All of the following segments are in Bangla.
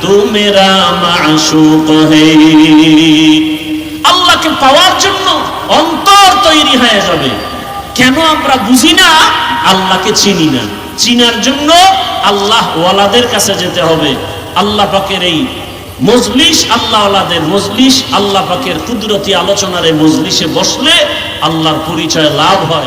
তু মেরা মাশুক আল্লাহকে পাওয়ার জন্য অন্তর তৈরি হয়ে যাবে। কেন আমরা বুঝি না? আল্লাহকে চিনি না। চিনার জন্য আল্লাহ ওয়ালাদের কাছে যেতে হবে। আল্লাহ পাকের এই মজলিস, আল্লাহ আল্লাহদের মজলিস, আল্লাহ পাকের কুদরতি আলোচনার এই মজলিসে বসলে আল্লাহর পরিচয় লাভ হয়।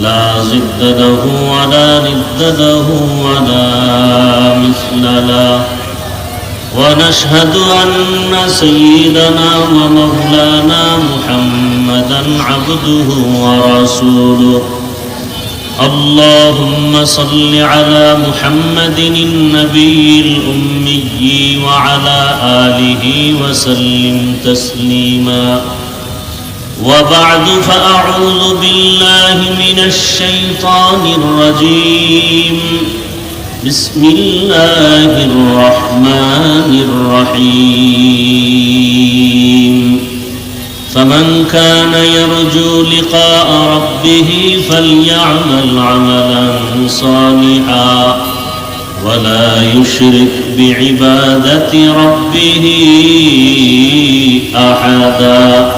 لا ضد له ولا ند له ولا مثل له ونشهد أن سيدنا ومولانا محمدا عبده ورسوله. اللهم صل على محمد النبي الأمي وعلى آله وسلم تسليما. وبعد فأعوذ بالله من الشيطان الرجيم. بسم الله الرحمن الرحيم. فمن كان يرجو لقاء ربه فليعمل عملا صالحا. ولا يشرك بعبادة ربه أحدا.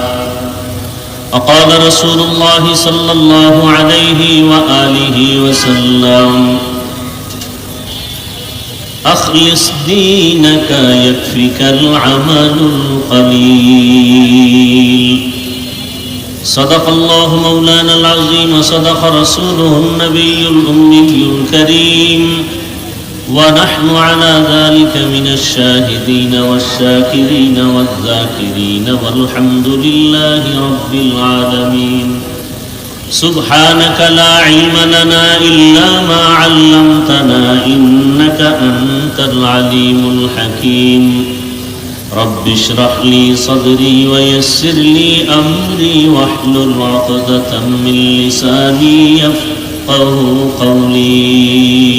وقال رسول الله صلى الله عليه وآله وسلم أخلص دينك يكفك العمل القليل. صدق الله مولانا العظيم صدق رسوله النبي الأمي الكريم. ونحن على ذلك من الشاهدين والشاكرين والذاكرين والحمد لله رب العالمين. سبحانك لا علم لنا إلا ما علمتنا إنك أنت العليم الحكيم. رب اشرح لي صدري ويسر لي أمري واحلل عقدة من لساني يفقه قولي.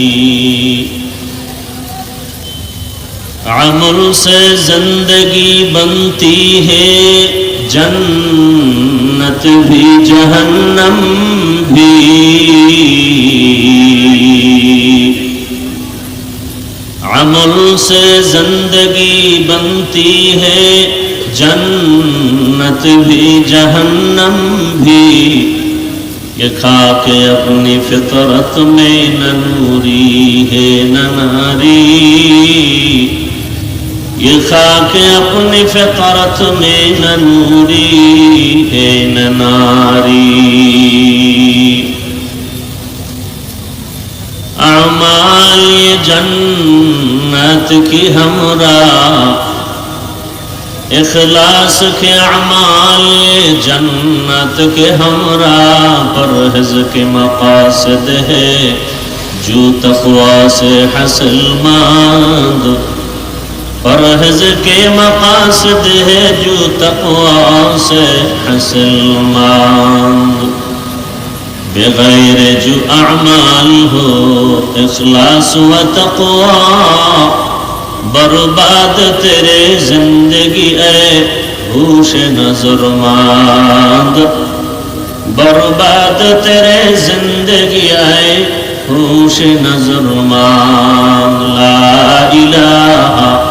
عمر سے زندگی بنتی ہے، جنت بھی جہنم بھی۔ عمر سے زندگی بنتی ہے، جنت بھی جہنم بھی۔ کھا کے اپنی فطرت میں نہ نوری ہے، نہ ناری۔ یہ خاک اپنی فطرت میں نوری ہے ناری۔ اعمال یہ جنت کی اخلاص کے اعمال یہ جنت کے ہمراہ پرہز کے مقاصد ہے جو تقوی سے حاصل مند۔ فرحز کے مقاصد ہے جو تقوا سے حسل مانگ بغیر جو اعمال ہو، اخلاص و تقوا برباد تیرے زندگی اے ہوش نظر مانگ برباد تیرے زندگی اے ہوش نظر مانگ لا الہ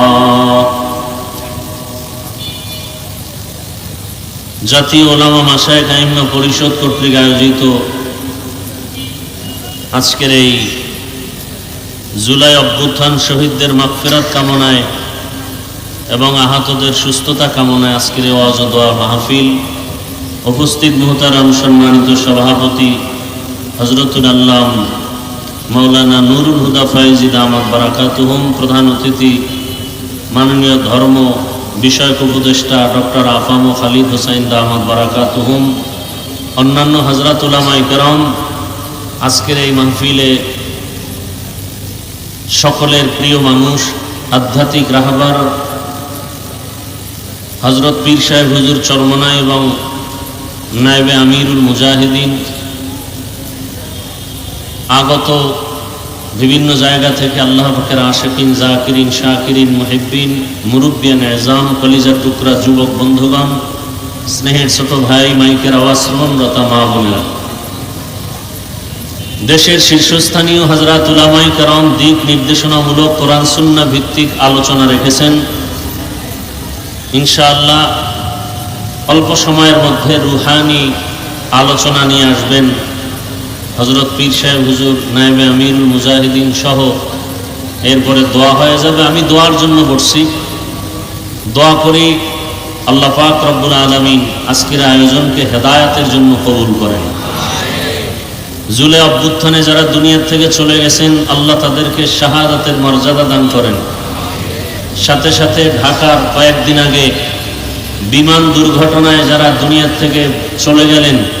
জাতীয় ওলামা মাসায় কাইমা পরিষদ কর্তৃক আয়োজিত আজকের এই জুলাই অভ্যুত্থান শহীদদের মাগফিরাত কামনায় এবং আহতদের সুস্থতা কামনায় আজকের এই ওয়াজ মাহফিল উপস্থিত মোহতারাম সম্মানিত সভাপতি হজরতুল আল্লাহ মৌলানা নুরুল হুদা ফাইজিদ আহমদ বারাকাতুহম প্রধান অতিথি মাননীয় ধর্ম বিষয়ক উপদেষ্টা ডক্টর আফাম খালিদ হোসাইন আহমদ বারাকাতুহম, অন্যান্য হজরতুলামা ইকরম, আজকের এই মাহফিলে সকলের প্রিয় মানুষ, আধ্যাত্মিক রাহবার হজরত পীর সাহেব হুজুর চরমনা এবং নায়েবে আমিরুল মুজাহিদিন, আগত বিভিন্ন জায়গা থেকে আল্লাহ পাকের আশেকিন, জাকিরিন, শাকিরিন, মুহিব্বিন, মুরব্বিয়ান, এজাম, কলিজার টুকরা, যুবক, বন্ধুগণ, স্নেহের ছোট ভাই, মাইকের আওয়াজ শ্রবণরতা মা বোনেরা। দেশের শীর্ষস্থানীয় হজরত উলামাই করম দিক নির্দেশনামূলক কোরআন সুন্না ভিত্তিক আলোচনা রেখেছেন। ইনশাআল্লাহ অল্প সময়ের মধ্যে রুহানি আলোচনা নিয়ে আসবেন। হজরত পীর সাহেব, হুজুর নায়েবে আমিরুল মুজাহিদিন সহ। এরপরে দোয়া হয়ে যাবে। আমি দোয়ার জন্য বসছি। দোয়া করি, আল্লাহ পাক রব্বুল আলমিন আজকের আয়োজনকে হেদায়াতের জন্য কবুল করেন। জুলে অভ্যুত্থানে যারা দুনিয়ার থেকে চলে গেছেন, আল্লাহ তাদেরকে শাহাদাতের মর্যাদা দান করেন। সাথে সাথে ঢাকার কয়েকদিন আগে বিমান দুর্ঘটনায় যারা দুনিয়ার থেকে চলে গেলেন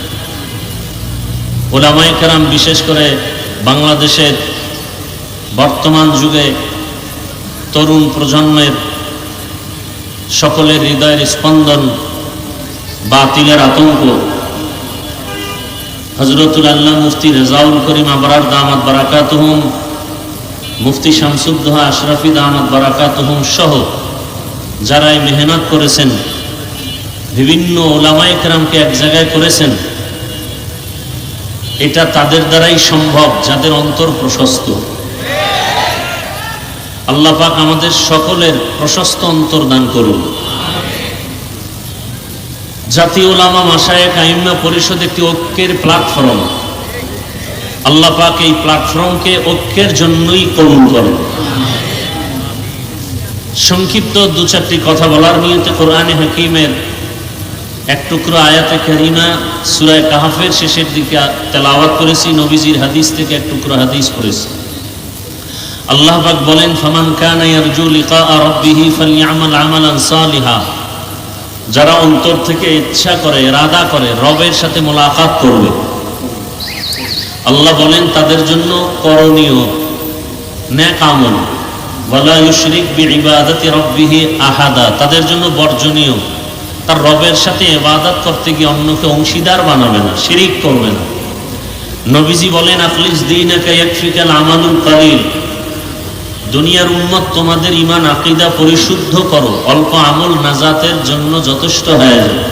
ওলামাই কারাম বিশেষ করে বাংলাদেশের বর্তমান যুগে তরুণ প্রজন্মের সকলের হৃদয়ের স্পন্দন বাতিলের আতঙ্ক। হজরতুল আল্লাহ মুফতি রেজাউল করিম আবরার দামাত বারাকাতহুম, মুফতি শামসুদ্দোহা আশরাফি দামাত বারাকাতহুম সহ যারা মেহনত করেছেন, বিভিন্ন ওলামাই কেরামকে এক জায়গায় করেছেন এটা তাদের দ্বারাই সম্ভব, যাদের অন্তর প্রশস্ত। আল্লাহ পাক আমাদের সকলের প্রশস্ত অন্তর দান করুন। জাতীয় ওলামা মাসায় কাইম্মা পরিষদ একটি ঐক্যের প্ল্যাটফর্ম আল্লাহ পাক এই প্ল্যাটফর্মকে ঐক্যের জন্যই কবুল করেন। সংক্ষিপ্ত দু চারটি কথা বলার নিয়তে কোরআনে হাকিমের এক টুকরো আয়াতে কারিমা সুরায় কাহাফের শেষের দিকে তেলাওয়াত করেছি, নবীজির হাদিস থেকে এক টুকরো হাদিস করেছি আল্লাহ পাক বলেন, ফামান কানা যারা অন্তর থেকে ইচ্ছা করে, ইরাদা করে, রবের সাথে মোলাকাত করবে। আল্লাহ বলেন, তাদের জন্য করণীয় তাদের জন্য বর্জনীয়। তার রবের সাথে ইবাদত করতে গিয়ে অন্যকে অংশীদার বানাবে না, শিরিক করবে না। নবীজি বলেন, আখলিস দীনাকা ইয়াকফিকাল আমালুল কালিল। দুনিয়ার উম্মত, তোমাদের ইমান আকিদা পরিশুদ্ধ করো। অল্প আমল নাজাতের জন্য যথেষ্ট হয়ে যাবে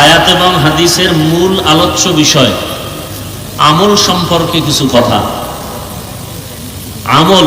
আয়াত এবং হাদিসের মূল আলোচ্য বিষয়, আমল সম্পর্কে কিছু কথা। আমল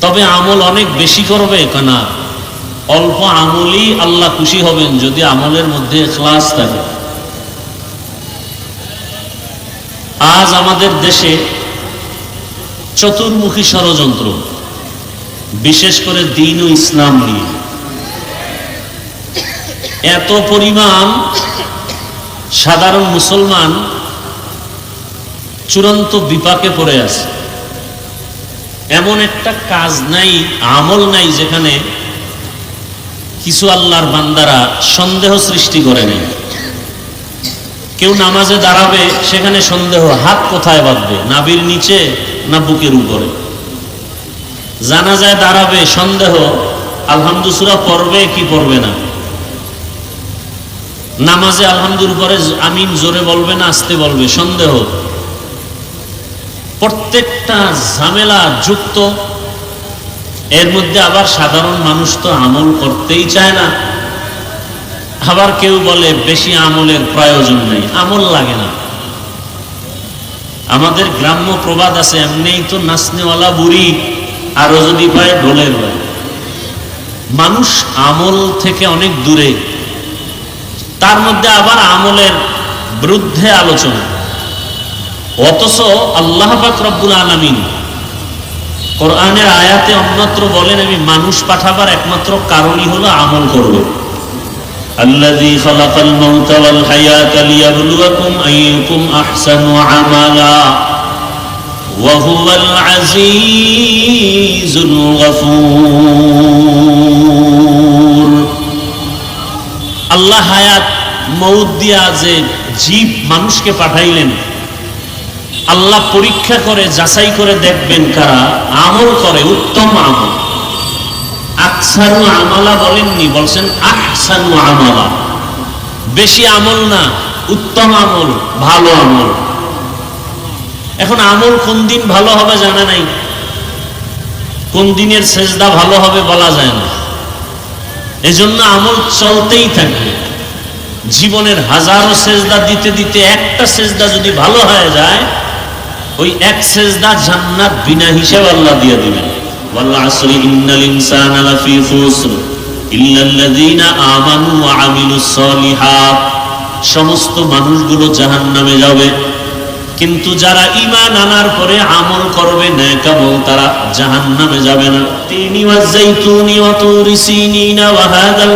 তবে আমল অনেক বেশি করবে কেনা? অল্প আমলই আল্লাহ খুশি হবেন যদি আমলের মধ্যে ক্লাস থাকে। আজ আমাদের দেশে চতুর্মুখী ষড়যন্ত্র, বিশেষ করে দিন ও ইসলাম নিয়ে। এত পরিমাণ সাধারণ মুসলমান চূড়ান্ত বিপাকে পড়ে আছে। এমন একটা কাজ নাই, আমল নাই যেখানে কিছু আল্লাহর বান্দারা সন্দেহ সৃষ্টি করে নেই। কেউ নামাজে দাঁড়াবে, সেখানে সন্দেহ, হাত কোথায় বাঁধবে? নাবির নিচে না বুকের উপরে? জানা যায় দাঁড়াবে, সন্দেহ, আলহামদুসুরা পড়বে কি পড়বে না? নামাজে আলহামদুর উপরে আমিন জোরে বলবে না, আসতে বলবে, সন্দেহ। প্রত্যেকটা ঝামেলা যুক্ত। এর মধ্যে আবার সাধারণ মানুষ তো আমল করতেই চায় না। আবার কেউ বলে, বেশি আমলের প্রয়োজন নেই, আমল লাগে না। আমাদের গ্রাম্য প্রবাদ আছে, এমনিই তো নাচনেওয়ালা বুড়ি, আরও যদি পায় ঢোলের হয় মানুষ আমল থেকে অনেক দূরে। তার মধ্যে আবার আমলের বিরুদ্ধে আলোচনা। অথচ আল্লাহ পাক রব্বুল আলমিন কোরআনের আয়াতে অন্যত্র বলেন আমি মানুষ পাঠাবার একমাত্র কারণই হলো আমল করবে الذي خلق الموت والحياة ليبلوكم أيكم أحسن عملا وهو العزيز الغفور আল্লাহ হায়াত মৌত দিয়া যে জীব মানুষকে পাঠাইলেন আল্লাহ পরীক্ষা করে, যাচাই করে দেখবেন কারা? আমল করে, উত্তম আমল। আকসারু আমালা বলেননি, বলছেন আহসানু আমালা। বেশি আমল না, উত্তম আমল, ভালো আমল। এখন আমল কোন দিন ভালো হবে জানা নাই। কোন দিনের সেজদা ভালো হবে বলা যায় না। এজন্য আমল চলতেই থাকবে। জীবনের হাজারো সেজদা দিতে দিতে একটা সেজদা যদি ভালো হয়ে যায় ওই এক সেজদা জান্নাত বিনা হিসেবে আল্লাহ দিয়ে দিবেন والعصر إن الإنسان لفي خسر إلا الذين آمنوا وعملوا الصالحات সমস্ত মানুষগুলো জাহান্নামে যাবে কিন্তু যারা ইমান আনার পরে আমল করবে নেকামল তারা জাহান্নামে যাবে না তিনি ওয়াজাইতুনি ওয়া তুরি সিনিনা ওয়া হাদাল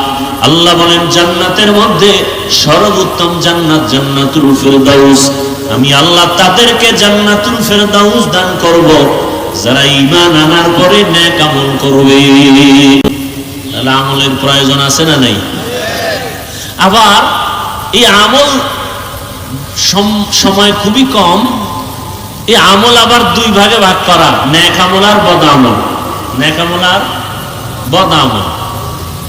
আল্লাহ বলেন, জান্নাতের মধ্যে সর্বোত্তম জান্নাত জান্নাতুল ফিরদাউস। আমি আল্লাহ তাদেরকে জান্নাতুল ফেরদাউস দান করব। যারা ঈমান আনার পরে নেক আমল করবে। তাহলে আমলের প্রয়োজন আছে না নাই? আবার এই আমল সময় খুবই কম। এই আমল আবার দুই ভাগে ভাগ করা। ন্যাক আমল আর বদ আমল। ন্যাক আমল আর বদ আমল।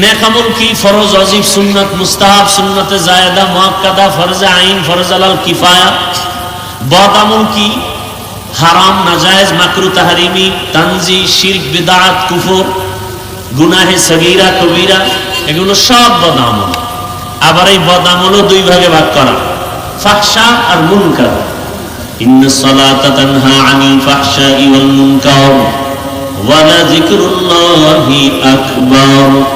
ন্যাক আমল কি ফরজ অজিব, সুন্নত মুস্তাহাব, সুন্নতে জায়দা মুআক্কাদা ফরজে আইন, ফরজ আলাল কিফায়া। বদ আমল কি হারাম, নাজায়েজ, মাকরু, তাহারিমি, তানজি, শিরক বিদাত কুফর, গুনাহে সগীরা, কবিরা, এগুলো সব বদামল আবার এই বদামলও দুই ভাগে ভাগ করা। ফাহশা আর মুনকার। ইন্না সালাতা তানহা আনিল ফাহশাই ওয়াল মুনকার। ওয়ালা যিকরুল্লাহি আকবার।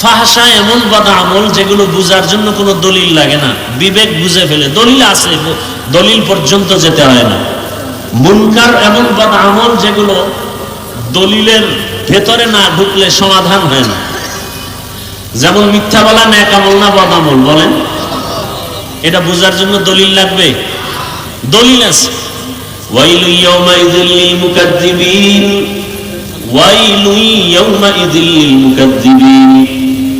ফাহসা এমন বদা আমল যেগুলো বুঝার জন্য কোনো দলিল লাগে না। বিবেক বুঝে ফেলে। দলিল আছে, দলিল পর্যন্ত যেতে হয় না। মুনকার এমন বদা আমল যেগুলো দলিলের ভেতরে না ঢুকলে সমাধান হয় না। যেমন মিথ্যা বলা ন্যাক আমল না বদ আমল, বলেন। এটা বোঝার জন্য দলিল লাগবে? দলিল আছে। ওয়াইলু ইয়াউমাইযিল মুকাদ্দিবিন। ওয়াইলু ইয়াউমাইযিল মুকাদ্দিবিন।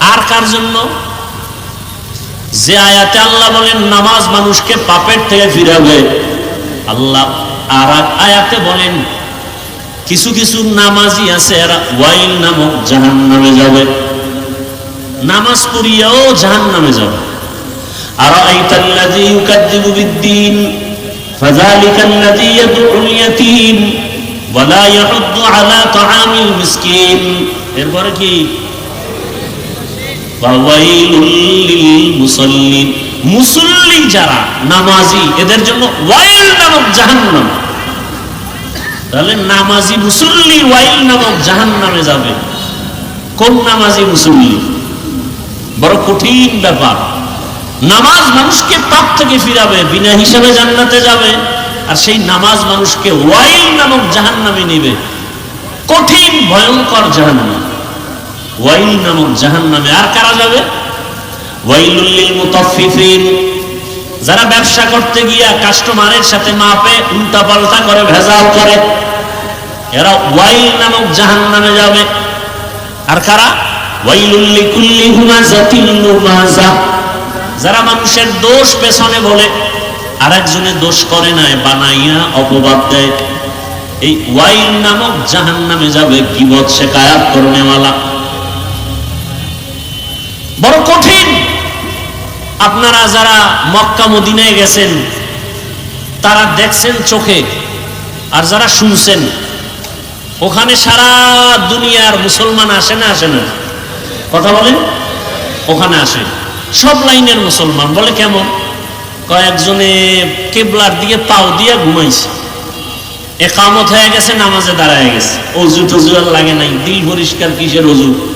আর কার জন্য? যে আয়াতে আল্লাহ বলেন, নামাজ মানুষকে পাপের থেকে ফিরাবে। আল্লাহ আর আয়াতে বলেন, কিছু কিছু নামাজি আছে এরা ওয়াইল নামক জাহান নামে যাবে। নামাজ পড়িয়াও জাহান নামে যাবে। আর আইতাল্লাযী ইউকাদ্দিবু বিদ্দীন ফাযালিকা আল্লাযী ইয়াদউল ইয়াতীম, ওয়ালা ইয়াহুদ্দু আলা তাআমিল মিসকিন। এরপরে কি? মুসল্লি যারা, নামাজি, এদের জন্য ওয়াইল নামক জাহান্নাম। তাহলে নামাজি মুসল্লি ওয়াইল নামক জাহান্নামে যাবে। কোন নামাজি মুসল্লি? বড় কঠিন ব্যাপার। নামাজ মানুষকে পাপ থেকে ফিরাবে, বিনা হিসাবে জান্নাতে যাবে, আর সেই নামাজ মানুষকে ওয়াইল নামক জাহান্নামে নিবে। কঠিন, ভয়ঙ্কর জাহান্নাম। ওয়াইল নামক জাহান্নামে আর কারা যাবে? যারা ব্যবসা করতে গিয়া কাস্টমারের সাথে মাপে উল্টা পাল্টা করে, ভেজাল করে, এরা ওয়াইল নামক জাহান্নামে যাবে। আর কারা? যারা মানুষের দোষ পেছনে বলে, আরেকজনে দোষ করে নাই বানাইয়া অপবাদ দেয়। এই ওয়াইল নামক জাহান্নামে যাবে গিবত শেখায়াত করনেওয়ালা। বড় কঠিন। আপনারা যারা মক্কা, মদিনায় গেছেন, তারা দেখছেন চোখে আর যারা শুনছেন, ওখানে সারা দুনিয়ার মুসলমান আসে না আসে না? কথা বলেন? ওখানে আসে। সব লাইনের মুসলমান, বলে কেমন? কয়েকজনে কেবলার দিকে পাও দিয়ে ঘুমাইছে। একামত হয়ে গেছে, নামাজে দাঁড়ায় গেছে। অজু টজু আর লাগে নাই, দিল পরিষ্কার কিসের অজু?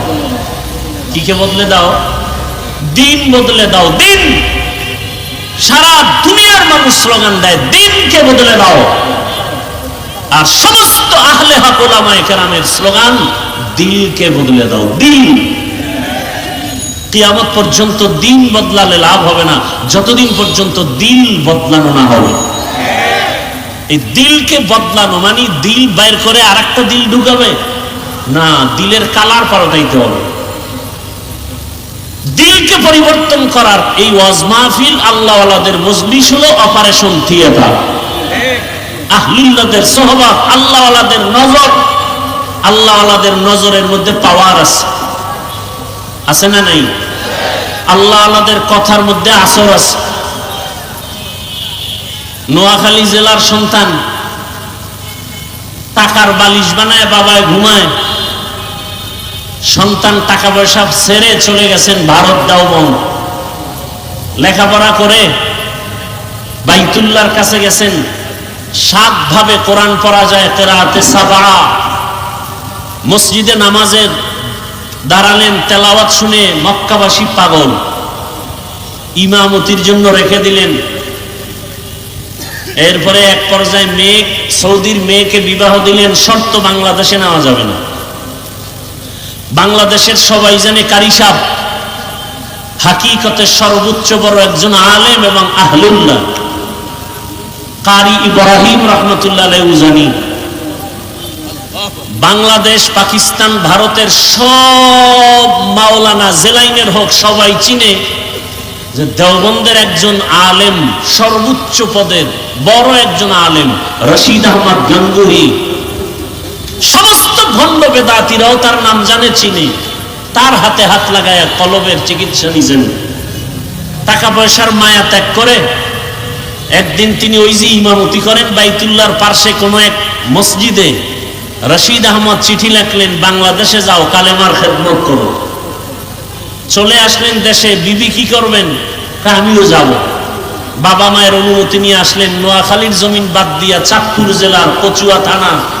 কি কে বদলে দাও? দিন বদলে দাও, দিন! সারা দুনিয়ার মানুষ স্লোগান দেয়, দিনকে বদলে দাও। আর সমস্ত আহলে হক ওলামায়ে কেরামের স্লোগান, দিলকে বদলে দাও দিন কিয়ামত পর্যন্ত দিন বদলালে লাভ হবে না, যতদিন পর্যন্ত দিল বদলানো না হবে। এই দিলকে বদলানো মানে দিল বাইর করে আর একটা দিল ঢুকাবে। না, দিলের কালার পাল্টাইতে হবে। দিলকে পরিবর্তন করার এই ওয়াজ মাহফিল আল্লাহওয়ালাদের মজলিস হলো অপারেশন থিয়েটার আহলিল্লাদের সোহবাত আল্লাহওয়ালাদের নজর, আল্লাহওয়ালাদের নজরের মধ্যে পাওয়ার আছে। আছে না নাই? আল্লাহওয়ালাদের কথার মধ্যে আসর আছে। নোয়াখালী জেলার সন্তান, টাকার বালিশ বানায়, বাবায় ঘুমায়। সন্তান টাকা পয়সা ছেড়ে চলে গেছেন, ভারত দাওবন লেখাপড়া করে বাইতুল্লার কাছে গেছেন সাত ভাবে কোরআন পড়া যায় তেরাতে সাবা। মসজিদে নামাজের দাঁড়ালেন, তেলাওয়াত শুনে মক্কাবাসী পাগল। ইমামতির জন্য রেখে দিলেন। এরপরে এক পর্যায়ে মেয়ে, সৌদির মেয়েকে বিবাহ দিলেন, শর্ত বাংলাদেশে নেওয়া যাবে না। বাংলাদেশের সবাই জানে কারিসাব হাকিকতের সর্বোচ্চ বড় একজন আলেম এবং আহলুল্লাহ কারি ইব্রাহিম রহমতুল্লাহ উজানি। বাংলাদেশ, পাকিস্তান, ভারতের সব মাওলানা জেলাইনের হোক সবাই চিনে যে দেওবন্দের একজন আলেম সর্বোচ্চ পদের বড় একজন আলেম রশিদ আহমদ গঙ্গুহি সমস্ত ভণ্ড বেদাতিরাও তার নাম জানে, চিনে। তার হাতে হাত লাগায় কলবের চিকিৎসা নিছেন। টাকা পয়সার মায়া ত্যাগ করে একদিন তিনি ওই যে ইমামতি করেন বাইতুল্লাহর পার্শ্বে কোনো এক মসজিদে। রশিদ আহমদ চিঠি লেখলেন, বাংলাদেশে যাও, কালেমার খেদমত করো। চলে আসলেন দেশে, বিবি কি করবেন? আমিও যাব। বাবা মায়ের অনুমতি নিয়ে আসলেন, নোয়াখালীর জমিন বাদ দিয়া চাঁদপুর জেলার কচুয়া থানা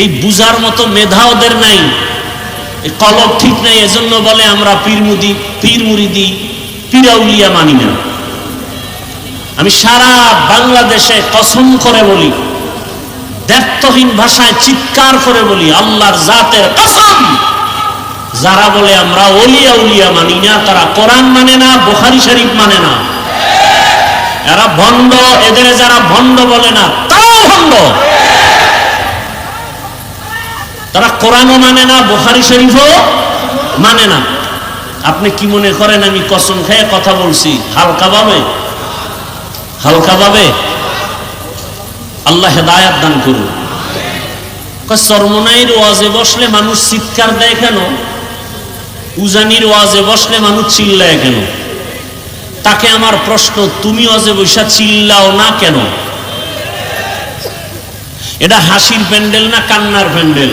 এই বুজার মতো মেধা ওদের নাই কলব ঠিক নাই, এজন্য বলে আমরা পীরমুদি পীর মুরিদি, পীরাউলিয়া মানি না। আমি সারা বাংলাদেশে কসম করে বলি দ্ব্যর্থহীন ভাষায় চিৎকার করে বলি, আল্লাহর জাতের কসম। যারা বলে আমরা ওলিয়া উলিয়া মানি না, তারা কোরআন মানে না, বোখারি শরীফ মানে না। এরা ভণ্ড, এদের যারা ভণ্ড বলে না, তারাও ভণ্ড। তারা কোরআনও মানে না, বোখারি শরীফও মানে না। আপনি কি মনে করেন আমি কসম খেয়ে কথা বলছি? হালকা ভাবে? হালকা ভাবে? আল্লাহ হেদায়াত দান করুন। চরমনাইর ওয়াজে বসলে মানুষ চিৎকার দেয় কেন? উজানির ওয়াজে বসলে মানুষ চিল্লায় কেন? তাকে আমার প্রশ্ন, তুমি ওয়াজে বৈশা চিল্লাও না কেন? এটা হাসির প্যান্ডেল না কান্নার প্যান্ডেল?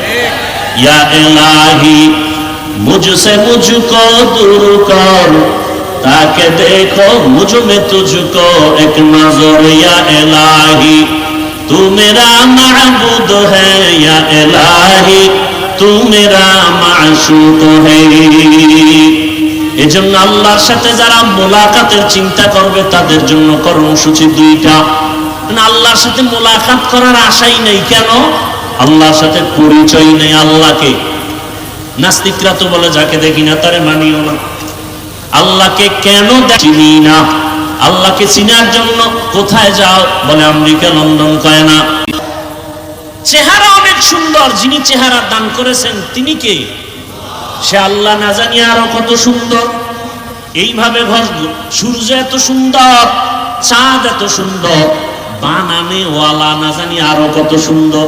মুঝসে মুঝকো দূর কর তাকে এই জন্য আল্লাহর সাথে যারা মোলাকাতের চিন্তা করবে, তাদের জন্য কর্মসূচি দুইটা। মানে আল্লাহর সাথে মোলাকাত করার আশাই নেই। কেন? আল্লাহর সাথে পরিচয় নেই আল্লাহকে। নাস্তিকরা তো বলে, যাকে দেখি না তারে মানিও না। আল্লাহকে কেন চিনি না। আল্লাহকে চিনার জন্য কোথায় যাও? বলে, আমেরিকা, লন্ডন কয় না চেহারা অনেক সুন্দর, যিনি চেহারা দান করেছেন, তিনি কে? সে আল্লাহ না জানি আরও কত সুন্দর। এইভাবে সূর্য এত সুন্দর, চাঁদ এত সুন্দর বানানে ওয়ালা না জানি আরও কত সুন্দর।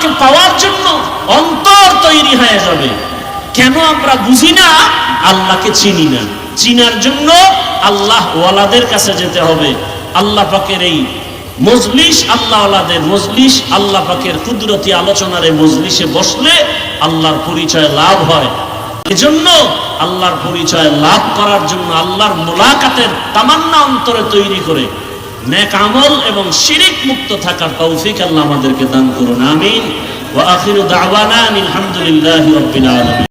আল্লাহকে পাওয়ার জন্য অন্তর তৈরি হয়ে যাবে। কেন আমরা বুঝি না? আল্লাহকে চিনি না। চিনার জন্য আল্লাহ ওয়ালাদের কাছে যেতে হবে। আল্লাহ পাকের এই মজলিস, আল্লাহ ওয়ালাদের মজলিস, আল্লাহ পাকের কুদরতি আলোচনার এই মজলিসে বসলে আল্লাহর পরিচয় লাভ হয়। এজন্য আল্লাহর পরিচয় লাভ করার জন্য আল্লাহর মোলাকাতের তামান্না অন্তরে তৈরি করে নেক আমল এবং শিরিক মুক্ত থাকার তৌফিক আল্লাহ আমাদেরকে দান করুন, আমিন। ওয়া আখিরু দাওয়ানা আলহামদুলিল্লাহি রাব্বিল আলামিন।